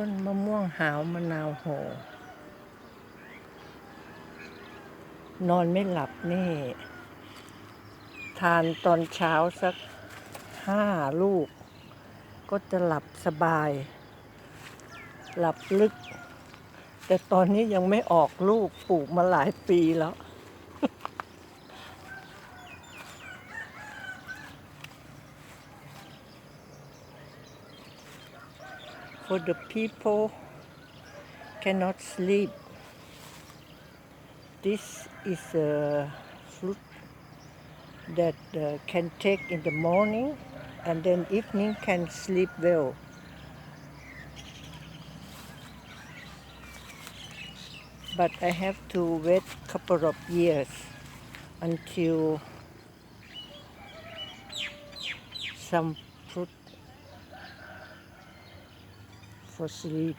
ต้นมะม่วงหาวมะนาวโห นอนไม่หลับนี่ ทานตอนเช้าสักห้าลูก ก็จะหลับสบาย หลับลึก แต่ตอนนี้ยังไม่ออกลูกปลูกมาหลายปีแล้ว For the people cannot sleep. This is a fruit that uh, can take in the morning and then evening can sleep well. But I have to wait a couple of years until some fruit for sleep.